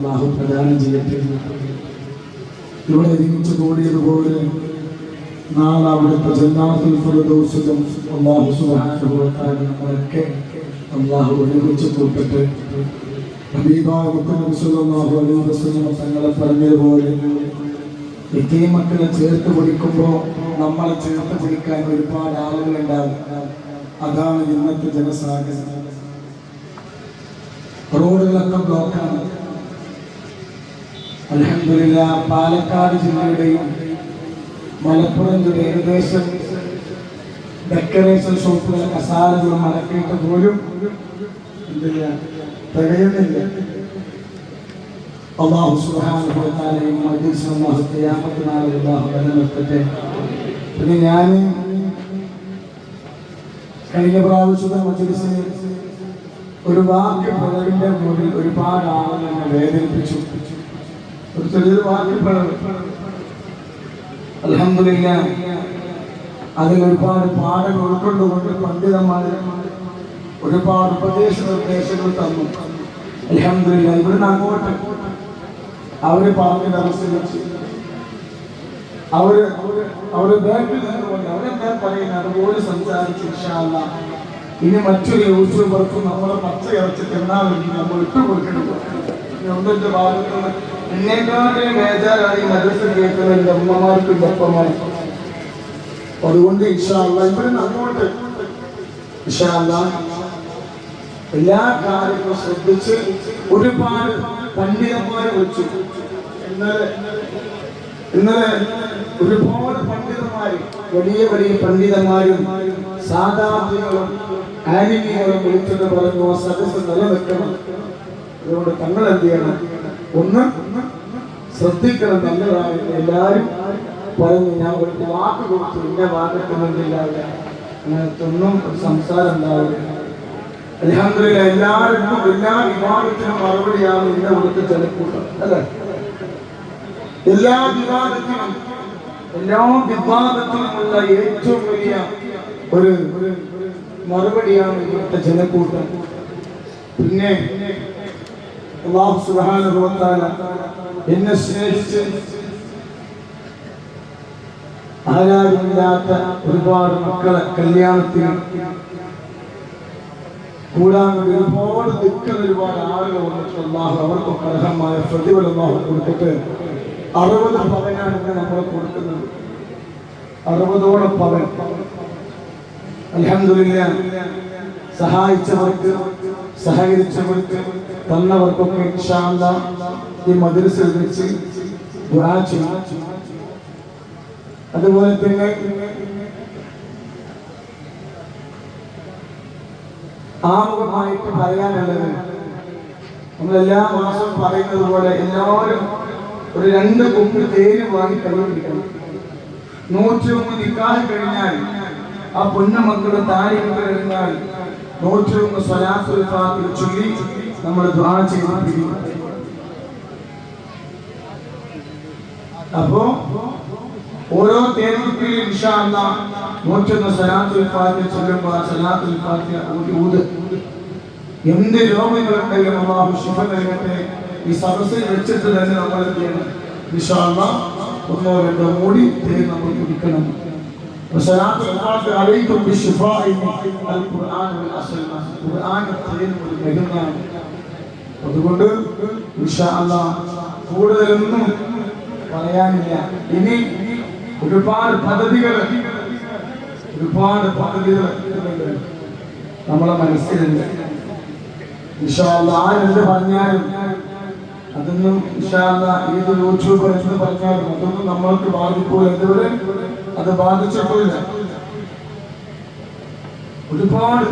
അള്ളാഹു പ്രദാനം ചെയ്യട്ടെ ഇവിടെ ഒരുമിച്ച് കൂടിയതുപോലെ നാളെ അവിടുത്തെ ജന്നാത്തിൽ ഫിർദൗസിലും അള്ളാഹു തആല നമ്മളൊക്കെ അള്ളാഹു ഒരുമിച്ച് കൂട്ടട്ടെ. അലൈഹി വസല്ലം തങ്ങളെ പറഞ്ഞതുപോലെ ഇത്തേ മക്കളെ ചേർത്ത് പിടിക്കുമ്പോൾ നമ്മളെ ചേർത്ത് പിടിക്കാൻ ഒരുപാട് ആളുകളുണ്ടാവും. അതാണ് ഇന്നത്തെ ജനസാഗരം. റോഡുകളൊക്കെ ബ്ലോക്കാണ്. അലഹമില്ല പാലക്കാട് ജില്ലയുടെയും മലപ്പുറം ജില്ല ഏകദേശം ഡെക്കറേഷൻ ഷോപ്പുകൾ കസാലകൾ മടക്കിയിട്ട് പോലും തികയുന്നില്ല. അള്ളാഹു നിലനിർത്തട്ടെ പിന്നെ ഞാൻ കഴിഞ്ഞ പ്രാവശ്യത്തെ ഒരു വാക്ക് പലരുടെ മുന്നിൽ ഒരുപാട് ആളുകൾ എന്നെ വേദനിപ്പിച്ചു. അതിൽ ഒരുപാട് പാഠങ്ങൾ ഉൾക്കൊണ്ടുകൊണ്ട് പണ്ഡിതന്മാർ ഒരുപാട് ഉപദേശ നിർദ്ദേശങ്ങൾ തന്നു. അലഹമില്ല ഇവിടുന്ന് അങ്ങോട്ട് അവർ പറഞ്ഞതനുസരിച്ച് അവർ അവർ അവരെന്താ പറയുന്നത്? ഇനി മറ്റൊരു യൂട്യൂബർക്കും നമ്മളെ പച്ച ഇറച്ചി തിന്നാണെങ്കിൽ നമ്മൾ ഇട്ട് കൊടുക്കണം ഭാഗത്തുനിന്ന് ഭാഗത്ത് നിന്ന് എന്നെക്കാളും ബേജാറായി മദ്രസ കേൾക്കുന്ന എന്റെ അമ്മമാർക്കും അപ്പമാർക്കും അതുകൊണ്ട് ഇൻഷാല്ല ഇവിടെ അങ്ങോട്ട് ഇൻഷാല്ല എല്ലാ കാര്യങ്ങളും ശ്രദ്ധിച്ച് ഒരുപാട് പണ്ഡിതന്മാരെ വെച്ചു ഇന്നലെ ഇന്നലെ ഒരുപാട് പണ്ഡിതന്മാര് വലിയ വലിയ പണ്ഡിതന്മാരും സാധാരണകളും ആനിമികളും വിളിച്ചെന്ന് പറഞ്ഞു ആ സദസ്സ് നിലനിൽക്കണം. അതുകൊണ്ട് തങ്ങൾ എന്ത് ചെയ്യണം? ഒന്ന് ശ്രദ്ധിക്കണം നല്ലതാണ് എല്ലാവരും പറഞ്ഞു ഞാൻ ഒരു വാക്ക് കൊടുത്തു. ഇന്ന ഭാഗത്തുനിന്നില്ല അങ്ങനത്തൊന്നും സംസാരം ഉണ്ടാവില്ല. അലഹമില്ല എല്ലാവർക്കും എല്ലാ വിവാദത്തിനും മറുപടിയാണ് ഇന്ന കൊടുത്ത് ചെലക്കൂട്ടം. അല്ലേ? എല്ലാ വിവാദത്തിനും എല്ലാ വിവാദത്തിനുമുള്ള ഏറ്റവും വലിയ ഒരു മറുപടിയാണ് ഇവിടുത്തെ ജനക്കൂട്ടം പിന്നെ അള്ളാഹു തആല എന്നെ സ്നേഹിച്ച് ആരാരുമില്ലാത്ത ഒരുപാട് മക്കളെ കല്യാണത്തിന് കൂടാതെ ഒരുപാട് ദുഃഖം ഒരുപാട് ആളുകൾ വന്നിട്ട് അള്ളാഹു അവർക്കൊക്കെ അർഹമായ പ്രതിഫലം അള്ളാഹു കൊടുത്തിട്ട് അറുപത് പവനാണ് ഇന്ന് നമ്മൾ കൊടുക്കുന്നത്. അറുപതോളം പവൻ. അലഹമില്ല സഹായിച്ചവർക്ക് സഹകരിച്ചവർക്ക് തന്നവർക്കൊക്കെ ശാന്ത ഈ ദുആ ചെയ്യും. അതുപോലെ തന്നെ ആമുഖമായിട്ട് പറയാനുള്ളത് നമ്മൾ എല്ലാ മാസവും പറയുന്നത് പോലെ എല്ലാവരും ഒരു രണ്ട് കുമ്പ് തേര് വാങ്ങി കഴിഞ്ഞിരിക്കണം നൂറ്റി ഒന്ന് കഴിഞ്ഞാൽ ആ പൊന്ന താരി കഴിഞ്ഞാൽ നൂറ്റി ഒന്ന് ഫാത്തിഹ ചൊല്ലി നമ്മൾ ദുആ ചെയ്ത് അപ്പോ ഓരോ തേർവുപ്പിലും ഇൻഷാ അല്ലാഹ് നൂറ്റൊന്ന് സലാത്തുൽ ഫാത്തിഹ ചൊല്ലുമ്പോൾ ആ സലാത്തുൽ ഫാത്തിഹ ഊതി ഊത്. എന്ത് രോഗങ്ങളുണ്ടെങ്കിലും അള്ളാഹു ശിഫ നൽകട്ടെ. ഈ സദസ്സിൽ വെച്ചിട്ട് തന്നെ നമ്മൾ എന്ത് ചെയ്യണം? ഇൻഷാ അല്ലാഹ് ഒന്നോ രണ്ടോ മൂടി തേൻ നമ്മൾ കുടിക്കണം. വസലാത്തുൽ ഫാത്തിഹ അലൈക്കും ബിശിഫാഇ ഖുർആൻ വൽ അസ്ൽ. ഖുർആൻ ഒരു മരുന്നാണ് അതുകൊണ്ട് കൂടുതലൊന്നും പറയാനില്ല. ഇനി ഒരുപാട് പദ്ധതികൾ ഒരുപാട് പദ്ധതികൾ നമ്മളെ മനസ്സിലുണ്ട്. വിശാല ആരെന്ത് പറഞ്ഞാലും അതൊന്നും വിശാല ഏത് യൂട്യൂബർ എന്ത് പറഞ്ഞാലും അതൊന്നും നമ്മൾക്ക് ബാധിക്കൂല. എന്തുവരെ? അത് ബാധിച്ചിട്ടില്ല. ഒരുപാട്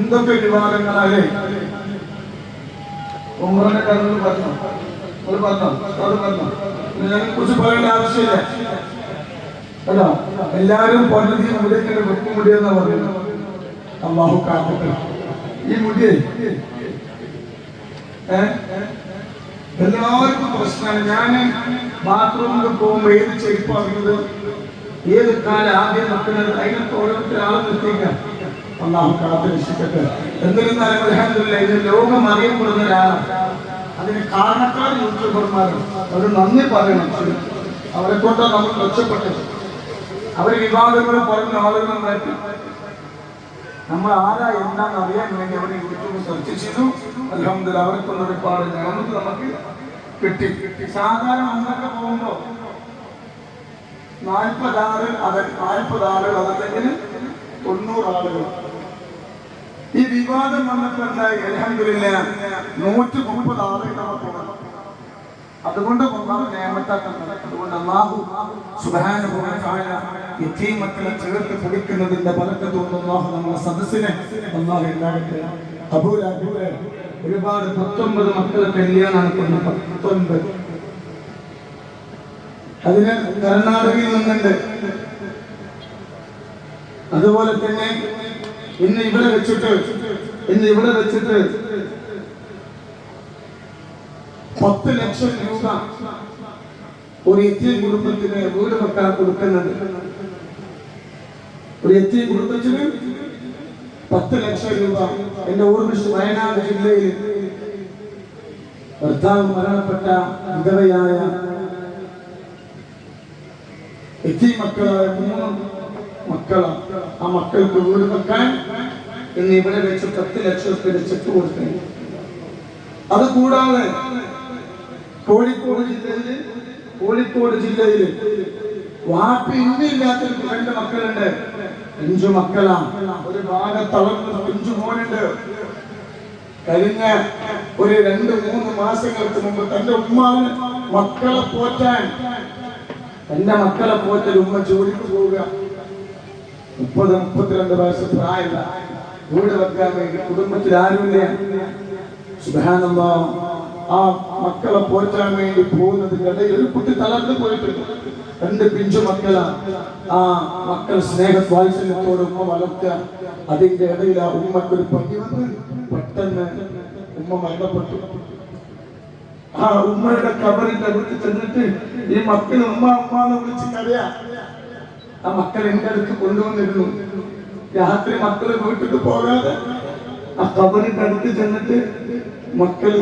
എന്തൊക്കെ വിവാദങ്ങളാലേ ഉമ്രനെ കടന്നു പറഞ്ഞു ഒരു പറഞ്ഞോ ഒരു പറഞ്ഞോ ഇതിനെ കുറിച്ച് പറയേണ്ട ആവശ്യമില്ല. കേട്ടോ? എല്ലാരും പണ്ടി മുടിയൊക്കെ വെക്കും മുടിയെന്നാ പറയുന്നത്. അള്ളാഹു കാക്കട്ടെ. ഈ മുടിയെ ഏ? എല്ലാവർക്കും പ്രശ്നമാണ്. ഞാൻ ബാത്റൂമിൽ പോകുമ്പോൾ ഏത് ചെരുപ്പ് അറിയുന്നത് ഏത് കാലം ആദ്യം നിൽക്കുന്നത് അതിനൊക്കെ ഓരോരുത്തരാളും നിർത്തിക്കാം അള്ളാഹു കാത്തു രക്ഷിക്കട്ടെ. എന്നിരുന്നാലും അലഹമില്ല ഇത് ലോകം അറിയപ്പെടുന്ന ഒരാളാണ്. അതിന് കാരണക്കാർ യൂട്യൂബർമാരാണ് അവർ നന്ദി പറയണം. അവരെ കൊണ്ടാണ് നമ്മൾ രക്ഷപ്പെട്ടത്. അവർ വിവാദങ്ങളും പറഞ്ഞ ആളുകൾ മാറ്റി. നമ്മൾ ആരാ എന്താന്ന് അറിയാൻ വേണ്ടി അവർ യൂട്യൂബ് സെർച്ച് ചെയ്തു. അലഹമില്ല അവരെ കൊണ്ട് ഒരുപാട് നമുക്ക് നമുക്ക് കിട്ടി. കിട്ടി സാധാരണ അന്നൊക്കെ പോകുമ്പോ നാൽപ്പതാറ് അതെ അത് നാൽപ്പത് ആളുകൾ അതല്ലെങ്കിൽ തൊണ്ണൂറ് ആളുകൾ. ഈ വിവാദം വന്നപ്പോ എന്തായി അലഹമില്ല നൂറ്റി മുപ്പത് ആളുകളാണ് അതുകൊണ്ട് അതുകൊണ്ട് ചേർത്ത് പിടിക്കുന്നതിന്റെ ബർക്കത്തുകൊണ്ട് അള്ളാഹു സദസ്സിനെ ഒരുപാട് പത്തൊമ്പത് മക്കളെ കല്യാണം നടക്കുന്നു പത്തൊൻപത് അതിന് കർണാടകയിൽ നിന്നുണ്ട്. അതുപോലെ തന്നെ ഇന്ന് ഇവിടെ വെച്ചിട്ട് ഇന്ന് ഇവിടെ വെച്ചിട്ട് പത്ത് ലക്ഷം രൂപ ഒരു എത്തിയ കുടുംബത്തിന് വീട് വെക്കാൻ കൊടുക്കുന്നത് ഒരു എത്തിയ കുടുംബത്തിന് പത്ത് ലക്ഷം രൂപ. എന്റെ ഓർമ്മിച്ച് വയനാട് ജില്ലയിൽ ഭർത്താവ് മരണപ്പെട്ട വിധവയായ എത്തി മക്കളായ മൂന്ന് മക്കളാണ്. ആ മക്കൾക്ക് വീട് വെക്കാൻ ഇന്ന് ഇവിടെ വെച്ച് പത്ത് ലക്ഷം രൂപ ചെക്ക് കൊടുക്കുന്നു അത് കൂടാതെ കോഴിക്കോട് ജില്ലയിൽ കോഴിക്കോട് ജില്ലയിൽ വാപ്പി ഇന്നില്ലാത്ത രണ്ട് മക്കളുണ്ട്. അഞ്ചു മക്കളാണ് ഒരു ഭാഗത്തളർന്ന അഞ്ചു മോനുണ്ട്. കഴിഞ്ഞ ഒരു രണ്ട് മൂന്ന് മാസങ്ങൾക്ക് മുമ്പ് തന്റെ ഉമ്മാവിന് മക്കളെ പോറ്റാൻ തന്റെ മക്കളെ പോറ്റൽ ഉമ്മ ജോലിക്ക് പോവുക. മുപ്പത് മുപ്പത്തിരണ്ട് വയസ്സ് പ്രായമില്ല വീട് വെക്കാൻ വേണ്ടി കുടുംബത്തിൽ ആരുമില്ല സുബാനല്ലോ ആ മക്കളെ പോറ്റാൻ വേണ്ടി പോകുന്നതിന്റെ ഇടയിൽ ഒരു കുട്ടി തളർന്നു പോയിട്ടുണ്ട്. രണ്ട് പിഞ്ചു മക്കളാ. ആ മക്കൾ സ്നേഹ വാത്സല്യത്തോട് ഉമ്മ വളർത്തുക. അതിന്റെ ഇടയിൽ ആ ഉമ്മക്ക് ഒരു വന്ന് പെട്ടെന്ന് ഉമ്മ മരണപ്പെട്ടു. ആ ഉമ്മയുടെ കബറിന്റെ അടുത്ത് ചെന്നിട്ട് ഈ മക്കൾ ഉമ്മ ഉമ്മ എന്ന് വിളിച്ച് കരയാ. ആ മക്കൾ എന്റെ അടുത്ത് കൊണ്ടുവന്നിരുന്നു. രാത്രി മക്കൾ വീട്ടിൽ പോകാതെ ആ കബറിന്റെ അടുത്ത് ചെന്നിട്ട് മക്കൾ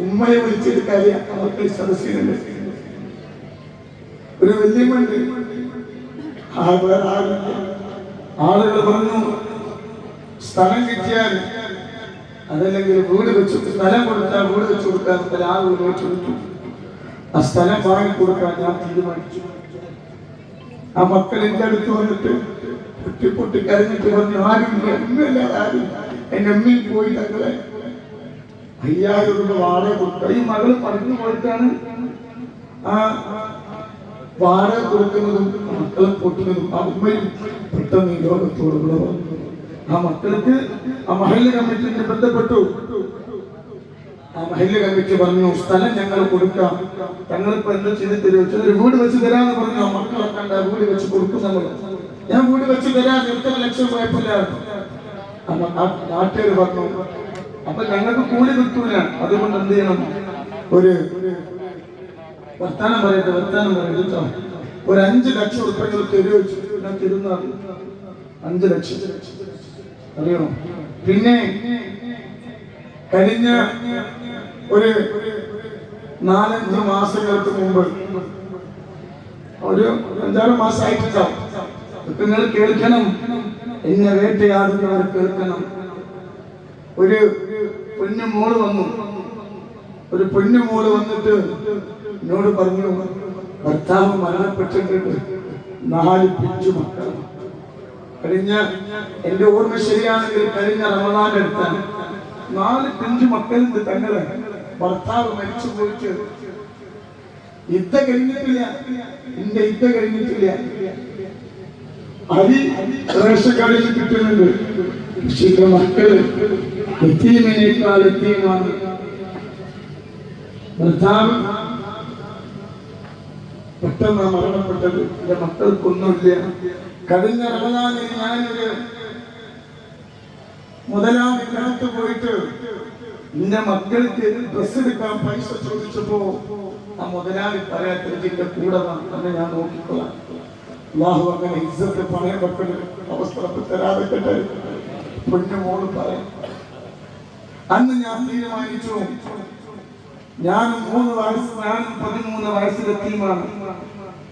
ഉമ്മയെ വിളിച്ചിട്ട് കാര്യം അവർക്ക് സദസ്സിലുണ്ട് ഒരു വലിയ മണ്ടി വേറെ ആളുകൾ പറഞ്ഞു സ്ഥലം കിട്ടിയാൽ അതല്ലെങ്കിൽ വീട് വെച്ച് സ്ഥലം കൊടുത്താൽ വീട് വെച്ച് കൊടുക്കാൻ ആ വീട് വെച്ച് കൊടുത്തു ആ സ്ഥലം വാങ്ങി കൊടുക്കാൻ ഞാൻ തീരുമാനിച്ചു. ആ മക്കൾ എന്റെ അടുത്ത് വന്നിട്ട് പൊട്ടി പൊട്ടി കരഞ്ഞിട്ട് പറഞ്ഞു ആരും ഒന്നുമില്ല ആരും എന്റെ അമ്മയിൽ പോയി തങ്ങളെ അയ്യായിരം രൂപ വാടക കൊടുത്ത ഈ മകൾ പറഞ്ഞു പോയിട്ടാണ് ആ വാടക കൊടുക്കുന്നതും മക്കളെ പൊട്ടുന്നതും ആ ഉമ്മയും പെട്ടെന്ന് ഈ ലോകത്തോട് ആ മക്കൾക്ക് ആ മഹല്ല കമ്മിറ്റിക്ക് ബന്ധപ്പെട്ടു ആ മഹല്ല കമ്മിറ്റി പറഞ്ഞു സ്ഥലം ഞങ്ങൾ കൊടുക്കാം ഞങ്ങളിപ്പോ എന്താ ചെയ്ത് തരുമോ ഒരു വീട് വെച്ച് തരാന്ന് പറഞ്ഞു ആ മക്കളെ കണ്ട വീട് വെച്ച് കൊടുക്കും നമ്മൾ ഞാൻ വീട് വെച്ച് തരാൻ എത്ര ലക്ഷം കുഴപ്പമില്ല നാട്ടുകാർ പറഞ്ഞു അപ്പൊ ഞങ്ങൾക്ക് കൂലി കിട്ടൂല. അതുകൊണ്ട് എന്ത് ചെയ്യണം? ഒരു വർത്താനം പറയട്ടെ വർത്താനം പറയട്ടെ ഒരു അഞ്ച് ലക്ഷം ഉറപ്പിച്ച് തരുമോ ഞാൻ തരുന്ന അഞ്ച് ലക്ഷം. അറിയോ? പിന്നെ കഴിഞ്ഞ ഒരു നാലഞ്ച് മാസങ്ങൾക്ക് മുമ്പ് ഒരു അഞ്ചാറ് മാസമായിട്ടുണ്ടാവും നിങ്ങൾ കേൾക്കണം എന്നെ വേട്ടയാടുന്നവർ കേൾക്കണം. ഒരു പൊന്നു മോൾ വന്നു. ഒരു പൊന്നു മോൾ വന്നിട്ട് എന്നോട് പറഞ്ഞു ഭർത്താവ് മരണപ്പെട്ടിട്ടുണ്ട്. നാല് പിഞ്ചു മക്കൾ കഴിഞ്ഞ എന്റെ ഓർമ്മ ശരിയാണെങ്കിൽ കഴിഞ്ഞ റമദാൻ എടുത്താൽ നാല് പിഞ്ചു മക്കളുണ്ട് തങ്ങളെ. ഭർത്താവ് മരിച്ചു പോയിട്ട്. യുദ്ധ കഴിഞ്ഞിട്ടില്ല. എന്റെ യുദ്ധ കഴിഞ്ഞിട്ടില്ല. അരി റേഷൻ കടയിൽ കിട്ടുന്നുണ്ട്. ഇപ്പൊ മക്കൾ എത്തിയതിനേക്കാൾ എത്തിയുമാണ് ഭർത്താവ് പെട്ടെന്ന് മരണപ്പെട്ടത് എന്റെ മക്കൾക്കൊന്നുമില്ല. കഴിഞ്ഞ റമദാനിൽ ഞാനൊരു മുതലാളിക്കകത്ത് പോയിട്ട് നിന്റെ മക്കൾക്ക് ഡ്രസ് എടുക്കാൻ പൈസ ചോദിച്ചപ്പോ ആ മുതലാളി പറയാത്തിന്റെ കൂടെ വാ, തന്നെ ഞാൻ നോക്കിക്കൊള്ളാം. അള്ളാഹു അങ്ങനെ ഇജ്ജത്ത് പണയം വെക്കുന്ന അവസ്ഥ തരാതെ കേട്ടെ പൊന്നു മോൾ പറയാം. അന്ന് ഞാൻ തീരുമാനിച്ചു. ഞാൻ മൂന്ന് വയസ്സ് ഞാൻ പതിമൂന്ന് വയസ്സിലെ തീമാണ്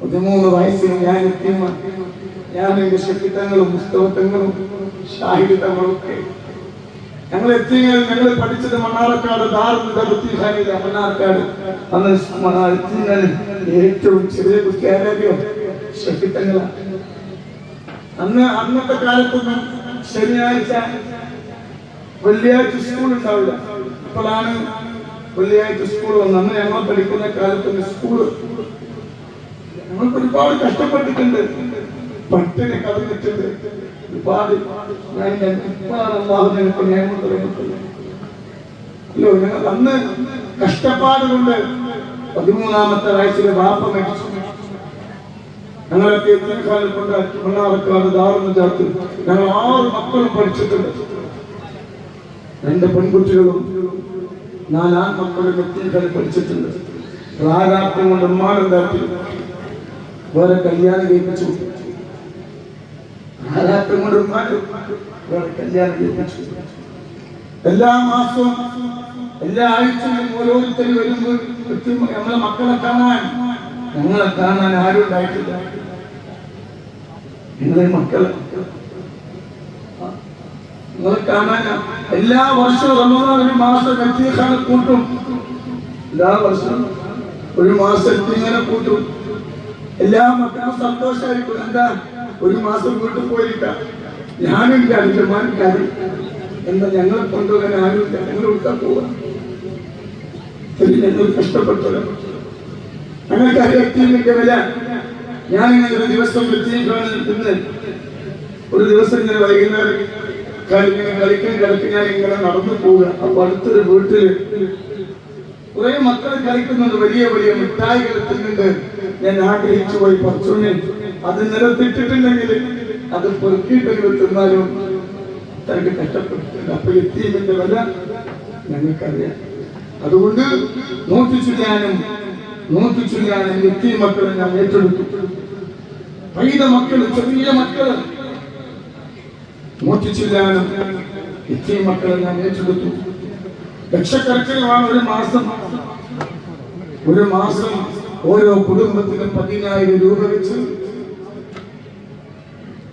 പതിമൂന്ന് വയസ്സിൽ ഞാൻ തീമാണ് ഞാൻ എന്റെ ശക്തിത്തങ്ങളും പുസ്തകങ്ങളും ഷാഹിദങ്ങളും ഒക്കെ. ഞങ്ങൾ എത്തിയാൽ ഞങ്ങൾ പഠിച്ചത് മണ്ണാർക്കാട് ബുദ്ധിഹാനിയിലെ മണ്ണാർക്കാട്. അന്ന് ഏറ്റവും ചെറിയ കുട്ടി ശക്തിത്തങ്ങളാണ് അന്ന് അന്നത്തെ കാലത്തൊന്നും ശനിയാഴ്ച വെള്ളിയാഴ്ച സ്കൂൾ ഉണ്ടാവില്ല. ഇപ്പോഴാണ് വെള്ളിയാഴ്ച സ്കൂൾ വന്നത്. അന്ന് ഞങ്ങൾ പഠിക്കുന്ന കാലത്തൊന്നും സ്കൂൾ ഞങ്ങൾക്ക് ഒരുപാട് കഷ്ടപ്പെട്ടിട്ടുണ്ട്. പട്ടിണി കടന്നിട്ടുണ്ട് ഒരുപാട്. അല്ലോ ഞങ്ങൾ അന്ന് കഷ്ടപ്പാട് കൊണ്ട് പതിമൂന്നാമത്തെ വയസ്സിലെ വാപ്പ മരിച്ചു. ഞങ്ങളൊക്കെ കാലം കൊണ്ട് മണ്ണാറക്കാട് ദാറുന്ന ചേർത്ത് ഞങ്ങൾ ആറ് മക്കളും പഠിച്ചിട്ടുണ്ട്. രണ്ട് പെൺകുട്ടികളും നാലാം മക്കളും എത്തിക്കാലം പഠിച്ചിട്ടുണ്ട്. പ്രാരാബ്ദം കൊണ്ട് ഉമ്മാനുണ്ടാക്കി വേറെ കല്യാണം കഴിപ്പിച്ചു. പ്രാരാബ്ദം കൊണ്ട് ഉമ്മാനും വേറെ കല്യാണം കഴിപ്പിച്ചു. എല്ലാ മാസവും എല്ലാ ആഴ്ചയും ഓരോരുത്തരും വരുമ്പോൾ നമ്മളെ മക്കളെ കാണാൻ ഞങ്ങളെ കാണാൻ ആരും ഉണ്ടായിട്ടില്ല. നിങ്ങളെ മക്കളെ നിങ്ങളെ കാണാൻ എല്ലാ വർഷവും റമദാൻ ഒരു മാസം എത്തിയേക്കാണ് കൂട്ടും. എല്ലാ വർഷവും ഒരു മാസം ഇങ്ങനെ കൂട്ടും. എല്ലാ മക്കളും സന്തോഷമായിരിക്കും എന്താ? ഒരു മാസം വീട്ടിൽ പോയിരിക്കാം ഞാനും കാര്യം ജമാൻ കാര്യം എന്താ ഞങ്ങളെ കൊണ്ടുവരാൻ ആരും ഞങ്ങൾ വിട്ടാൻ പോവാ ഞങ്ങൾ കഷ്ടപ്പെട്ടല്ലോ ഞങ്ങൾക്ക് അറിയത്തിന്റെ വരാൻ ഞാൻ ഇങ്ങനെ ഒരു ദിവസം ഇന്ന് ഒരു ദിവസം ഇങ്ങനെ വൈകുന്നേരം കളി- ഇങ്ങനെ കളിക്കാൻ കളിക്കാൻ ഞാൻ ഇങ്ങനെ നടന്നു പോവുക. അപ്പൊ അടുത്തൊരു വീട്ടിൽ കുറെ മക്കൾ കളിക്കുന്നുണ്ട്. വലിയ വലിയ മിഠായികൾ തിന്നുണ്ട് ഞാൻ ആഗ്രഹിച്ചു പോയി പറിച്ചുണ്ണി അത് നിലത്തിട്ടിട്ടുണ്ടെങ്കിൽ അത് പെറുക്കിയിട്ടെങ്കിലും തിന്നാലും. തനിക്ക് കഷ്ടപ്പെട്ടിട്ടുണ്ട്. അപ്പൊ എത്തിയതിന്റെ വില ഞങ്ങൾക്കറിയാം. അതുകൊണ്ട് നോക്കി ചൊല്ലാനും നോക്കി എന്റെ എത്തിയ മക്കളെ ഞാൻ ഏറ്റെടുത്തു. പൈത മക്കൾ ചെറിയ മക്കൾ നോക്കി ചൊല്ലാനും എത്തിയ മക്കളെ ഞാൻ ഏറ്റെടുത്തു. ലക്ഷക്കണക്കിനുമാണ് ഒരു മാസം. ഒരു മാസം ഓരോ കുടുംബത്തിനും പതിനായിരം രൂപ വെച്ച്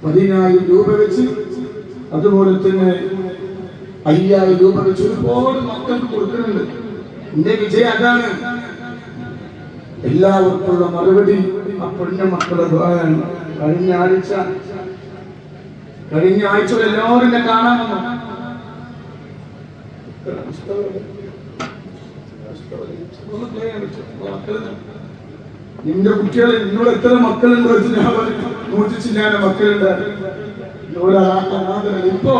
പതിനായിരം രൂപ വെച്ച് അതുപോലെ തന്നെ അയ്യായിരം രൂപ വെച്ച് ഒരുപാട് മക്കൾക്ക് കൊടുക്കുന്നുണ്ട്. എന്റെ വിജയം അതാണ്. എല്ലാവർക്കുള്ള മറുപടി ആ പെണ്ണ മക്കളുടെ ദ്വാരാണ് കഴിഞ്ഞ ആഴ്ച കഴിഞ്ഞ ആഴ്ച എല്ലാവരും എന്നെ കാണാൻ വന്നു. നിന്റെ കുട്ടികളെ എന്നോട് എത്ര മക്കളുണ്ട് വെച്ച് ഞാൻ പറഞ്ഞു. നൂറ്റി ചില്ലാന മക്കളുണ്ട് ഒരാളാക്കാൻ ഇപ്പോ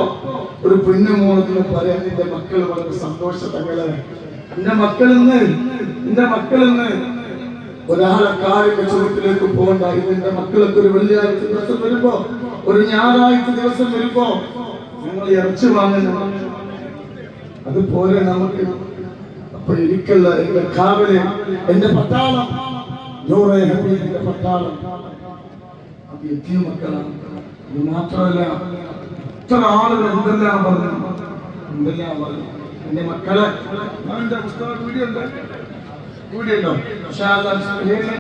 ഒരു പെണ്ണു മോളത്തിന് പറയാൻ നിന്റെ മക്കൾ വളരെ സന്തോഷ തങ്ങളെ നിന്റെ മക്കളിന്ന് നിന്റെ മക്കളിന്ന്. ഒരാളെ കാലിന്റെ ചുവട്ടിലേക്ക് പോകണ്ട. ഇത് നിന്റെ മക്കളൊക്കെ ഒരു വെള്ളിയാഴ്ച ദിവസം വരുമ്പോ ഒരു ഞായറാഴ്ച ദിവസം വരുമ്പോ ഞങ്ങൾ ഇറച്ചി വാങ്ങുന്നു. അതുപോലെ നമുക്ക് അപ്പൊ എനിക്കുള്ള എന്റെ കാവൽ എന്റെ പട്ടാളം നൂറെ പട്ടാളം. അത് എത്തിയ മക്കളാണ്. ഇത് മാത്രമല്ല എത്ര ആളുകൾ എന്തെല്ലാം പറഞ്ഞു? എന്തെല്ലാം പറഞ്ഞു? എന്റെ മക്കളെ പുസ്തകം video We didn't know. Shout out to him.